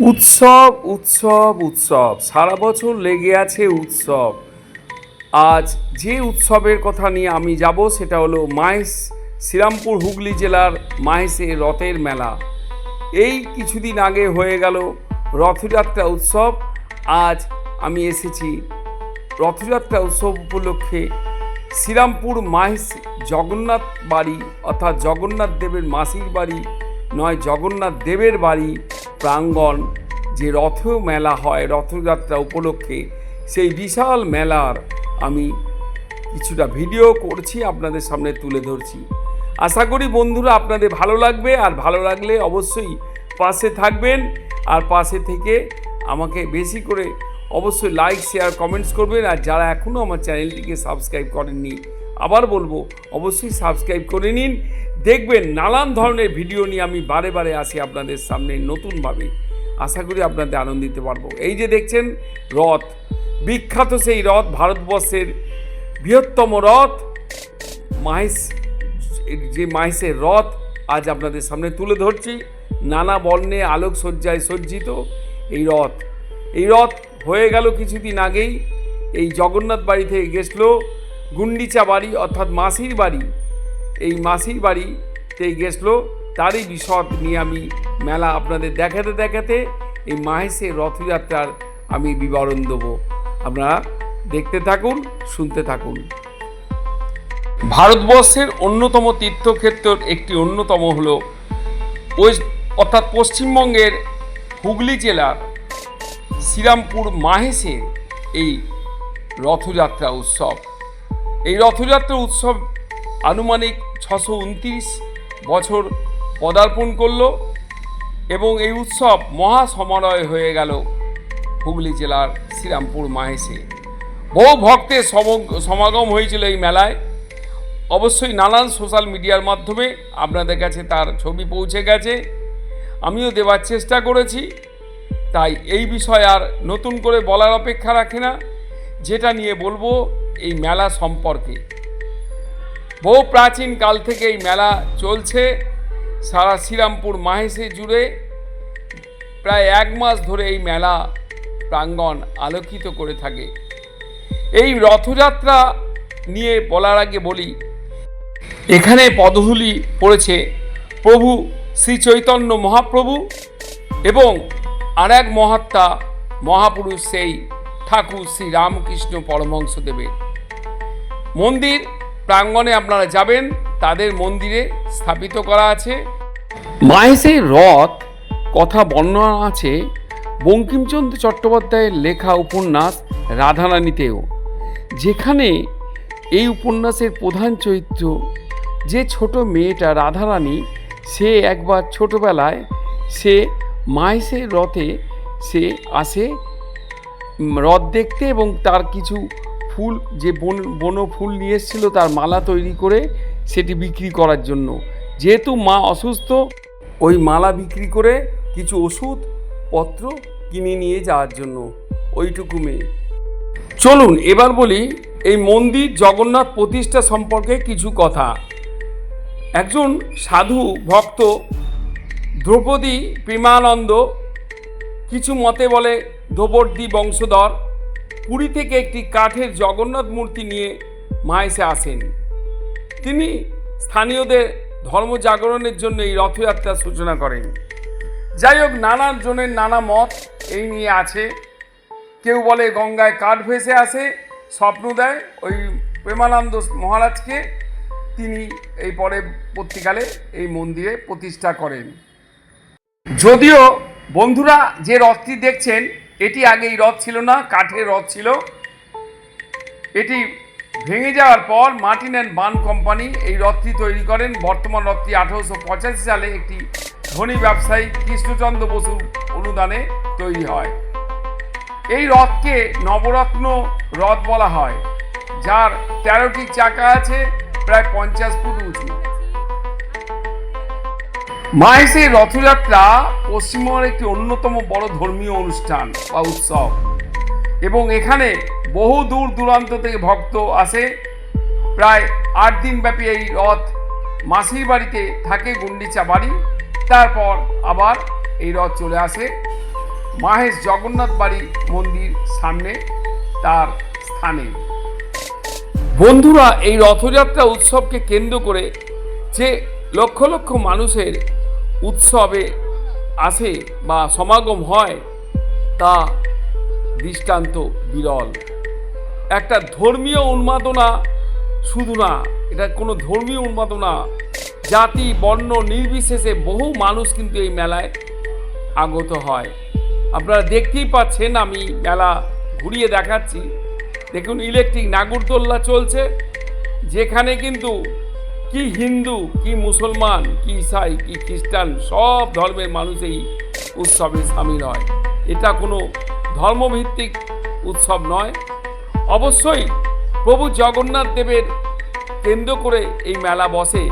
উৎসব উৎসব উৎসব। সারা বছর লেগে আছে উৎসব। আজ যে উৎসবের কথা নিয়ে আমি যাব, সেটা হলো মাহেশ শ্রীরামপুর হুগলি জেলার মাহেশে রথের মেলা। এই কিছুদিন আগে হয়ে গেল রথযাত্রা উৎসব। আজ আমি এসেছি রথযাত্রা উৎসব উপলক্ষে শ্রীরামপুর মাহেশ জগন্নাথ বাড়ি, অর্থাৎ জগন্নাথ দেবের মাসির বাড়ি, নয়, জগন্নাথ দেবের বাড়ি প্রাঙ্গণ যে রথ মেলা হয়, রথযাত্রা উপলক্ষে, সেই বিশাল মেলার আমি কিছুটা ভিডিও করছি, আপনাদের সামনে তুলে ধরছি। আশা করি বন্ধুরা আপনাদের ভালো লাগবে, আর ভালো লাগলে অবশ্যই পাশে থাকবেন, আর পাশে থেকে আমাকে বেশি করে অবশ্যই লাইক শেয়ার কমেন্টস করবেন, আর যারা এখনও আমার চ্যানেলটিকে সাবস্ক্রাইব করেননি আবার বলব, অবশ্যই সাবস্ক্রাইব করে নিন। দেখবেন নানান ধরনের ভিডিও নিয়ে আমি বারে বারে আসি আপনাদের সামনে নতুনভাবে। আশা করি আপনাদের আনন্দ দিতে পারব। এই যে দেখছেন, রথ। বিখ্যাত সেই রথ, ভারতবর্ষের বৃহত্তম রথ। মাহেশ যে মাহেশের রথ, আজ আপনাদের সামনে তুলে ধরছি। নানা বর্ণে আলোকসজ্জায় সজ্জিত এই রথ। এই রথ হয়ে গেল কিছুদিন আগেই। এই জগন্নাথ বাড়ি থেকে গেছলো গুন্ডিচা বাড়ি অর্থাৎ মাসির বাড়ি। এই মাসির বাড়িতে গেছলো। তারই বিশদ নিয়ে আমি মেলা আপনাদের দেখাতে দেখাতে এই মাহেশের রথযাত্রার আমি বিবরণ দেবো। আপনারা দেখতে থাকুন, শুনতে থাকুন। ভারতবর্ষের অন্যতম তীর্থক্ষেত্রের একটি অন্যতম হল ওয়েস্ট অর্থাৎ পশ্চিমবঙ্গের হুগলি জেলার শ্রীরামপুর মাহেশের এই রথযাত্রা উৎসব। এই রথযাত্রা উৎসব আনুমানিক ছশো উনত্রিশ বছর পদার্পণ করল এবং এই উৎসব মহা সমারোহ হয়ে গেল হুগলি জেলার শ্রীরামপুর মাহেশে। বহু ভক্তের সমগ- সমাগম হয়েছিল এই মেলায়। অবশ্যই নানান সোশ্যাল মিডিয়ার মাধ্যমে আপনাদের কাছে তার ছবি পৌঁছে গেছে। আমিও দেওয়ার চেষ্টা করেছি। তাই এই বিষয় আর নতুন করে বলার অপেক্ষা রাখে না। যেটা নিয়ে বলব এই মেলা সম্পর্কে। বহু প্রাচীন কাল থেকে এই মেলা চলছে। সারা শ্রীরামপুর মাহেশে জুড়ে প্রায় এক মাস ধরে এই মেলা প্রাঙ্গণ আলোকিত করে থাকে। এই রথযাত্রা নিয়ে বলার আগে বলি, এখানে পদধূলি পড়েছে প্রভু শ্রী চৈতন্য মহাপ্রভু এবং আর এক মহাত্মা মহাপুরুষ সেই ঠাকুর শ্রী রামকৃষ্ণ পরমহংসদেবের। মন্দির প্রাঙ্গণে আপনারা যাবেন, তাদের মন্দিরে স্থাপিত করা আছে। মাহেশের রথ, কথা বর্ণনা আছে বঙ্কিমচন্দ্র চট্টোপাধ্যায়ের লেখা উপন্যাস রাধারানীতেও। যেখানে এই উপন্যাসের প্রধান চরিত্র যে ছোট মেয়েটা রাধারানী, সে একবার ছোটবেলায় সে মাহেশের রথে সে আসে রথ দেখতে এবং তার কিছু ফুল, যে বন বন ফুল নিয়ে এসেছিল তার মালা তৈরি করে সেটি বিক্রি করার জন্য। যেহেতু মা অসুস্থ, ওই মালা বিক্রি করে কিছু ওষুধ, পত্র কিনে নিয়ে যাওয়ার জন্য। ওইটুকু মেয়ে। চলুন, এবার বলি এই মন্দির জগন্নাথ প্রতিষ্ঠা সম্পর্কে কিছু কথা। একজন সাধু ভক্ত দ্রৌপদী প্রেমানন্দ, কিছু মতে বলে দ্রৌপদী বংশধর পুরী থেকে একটি কাঠের জগন্নাথ মূর্তি নিয়ে মাহেশে আসেন। তিনি স্থানীয়দের ধর্ম জাগরণের জন্য এই রথযাত্রার সূচনা করেন। যাই হোক, নানান জনের নানা মত এই নিয়ে আছে। কেউ বলে গঙ্গায় কাঠ ভেসে আসে, স্বপ্ন দেয় ওই প্রেমানন্দ মহারাজকে। তিনি এই পরে পত্রিকালে এই মন্দিরে প্রতিষ্ঠা করেন। যদিও বন্ধুরা যে রথটি দেখছেন এটি আগে এই রথ ছিল না, কাঠের রথ ছিল। এটি ভেঙে যাওয়ার পর মার্টিন অ্যান্ড বান কোম্পানি এই রথটি তৈরি করেন। বর্তমান রথটি আঠারোশো পঁচাশি সালে একটি ধনী ব্যবসায়ী কৃষ্ণচন্দ্র বসুর অনুদানে তৈরি হয়। এই রথকে নবরত্ন রথ বলা হয়, যার তেরোটি চাকা আছে, প্রায় পঞ্চাশ ফুট উঁচু। মাহেশের রথযাত্রা পশ্চিমবঙ্গের একটি অন্যতম বড় ধর্মীয় অনুষ্ঠান বা উৎসব। এবং এখানে বহু দূর দূরান্ত থেকে ভক্ত আসে। প্রায় আট দিন ব্যাপী এই রথ মাসির বাড়িতে থাকে গুন্ডিচা বাড়ি। তারপর আবার এই রথ চলে আসে। মাহেশ জগন্নাথ বাড়ি মন্দির সামনে তার স্থানে। বন্ধুরা, এই রথযাত্রা উৎসবকে কেন্দ্র করে যে লক্ষ লক্ষ মানুষের উৎসবে আসে বা সমাগম হয়, তা দৃষ্টান্ত বিরল। একটা ধর্মীয় উন্মাদনা শুধু না, এটা কোনো ধর্মীয় উন্মাদনা, জাতি, বর্ণ নির্বিশেষে বহু মানুষ কিন্তু এই মেলায় আগত হয়। আপনারা দেখতেই পাচ্ছেন, আমি মেলা ঘুরিয়ে দেখাচ্ছি। দেখুন, ইলেকট্রিক নাগরদোল্লা চলছে, যেখানে কিন্তু কি হিন্দু, কি মুসলমান, কি ইসাই, কি খ্রিস্টান, সব ধর্মের মানুষ এই উৎসবে সামিল হয়। এটা কোনো ধর্মভিত্তিক উৎসব নয়। অবশ্যই প্রভু জগন্নাথ দেবের কেন্দ্র করে এই মেলা বসে।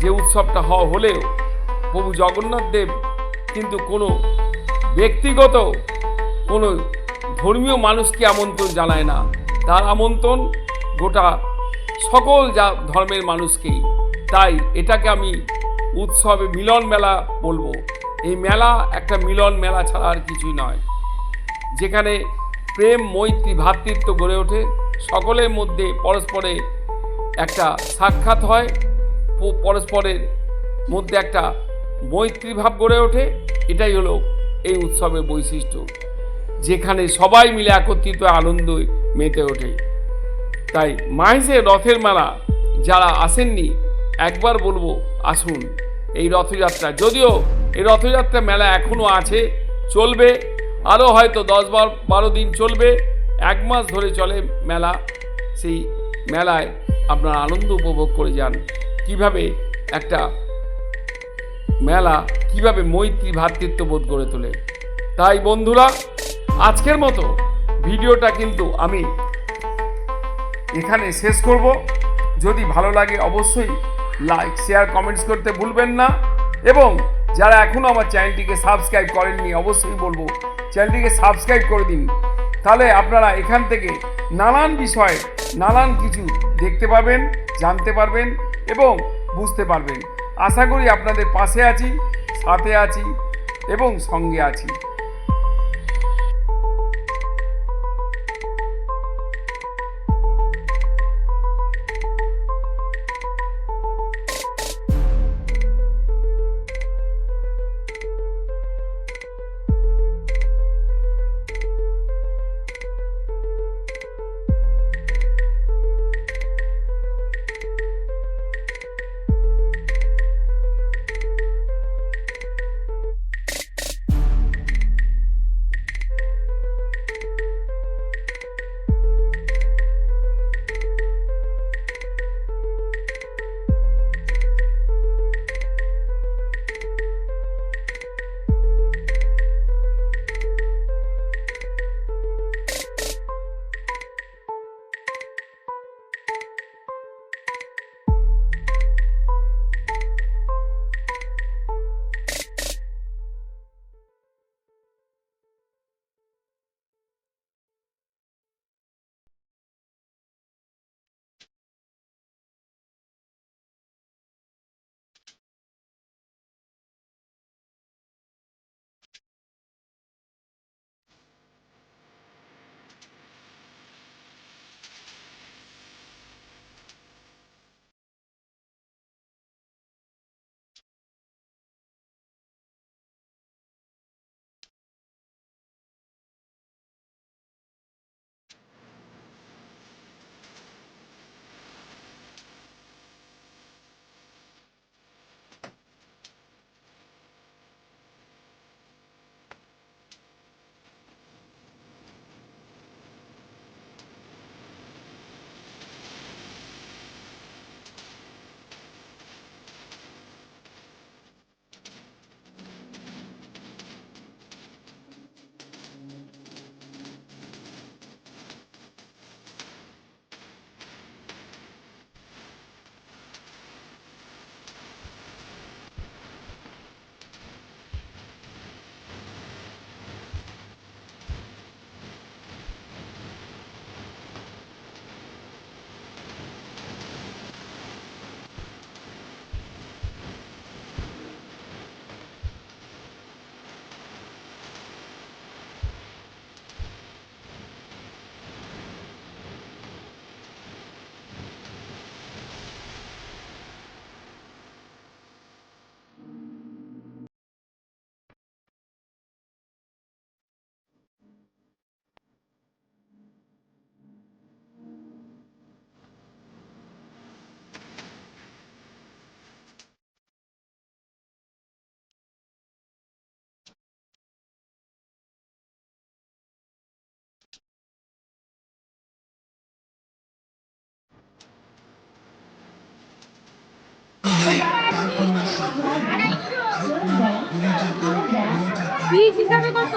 যে উৎসবটা হ, হলেও প্রভু জগন্নাথ দেব কিন্তু কোনো ব্যক্তিগত, কোনো ধর্মীয় মানুষকে আমন্ত্রণ জানায় না। তার আমন্ত্রণ গোটা সকল যা ধর্মের মানুষকেই। তাই এটাকে আমি উৎসবে মিলন মেলা বলব। এই মেলা একটা মিলন মেলা ছাড়া আর কিছুই নয়। যেখানে প্রেম, মৈত্রী ভ্রাতৃত্ব গড়ে ওঠে। সকলের মধ্যে পরস্পরে একটা সাক্ষাৎ হয়। পরস্পরের মধ্যে একটা মৈত্রীভাব গড়ে ওঠে। এটাই হলো এই উৎসবের বৈশিষ্ট্য। যেখানে সবাই মিলে একত্রিত আনন্দ মেতে ওঠে। তাই মাহেশের রথের মেলা, যারা আসেননি, একবার বলব, আসুন এই রথযাত্রা যদিও এই রথযাত্রা মেলা এখনও আছে, চলবে আরও হয়তো দশ বার, বারো দিন চলবে, এক মাস ধরে চলে মেলা। সেই মেলায় আপনারা আনন্দ উপভোগ করে যান। কীভাবে একটা মেলা, কীভাবে মৈত্রী ভ্রাতৃত্ব বোধ গড়ে তোলে। তাই বন্ধুরা, আজকের মতো ভিডিওটা কিন্তু আমি এখানে শেষ করব। যদি ভালো লাগে অবশ্যই লাইক শেয়ার কমেন্টস করতে ভুলবেন না। এবং যারা এখনও আমার চ্যানেলটিকে সাবস্ক্রাইব করেননি, অবশ্যই বলব চ্যানেলটিকে সাবস্ক্রাইব করে দিন। তাহলে আপনারা এখান থেকে নানান বিষয়ে নানান কিছু দেখতে পাবেন, জানতে পারবেন এবং বুঝতে পারবেন। আশা করি আপনাদের পাশে আছি, সাথে আছি এবং সঙ্গে আছি। পিস হিসাবে কত?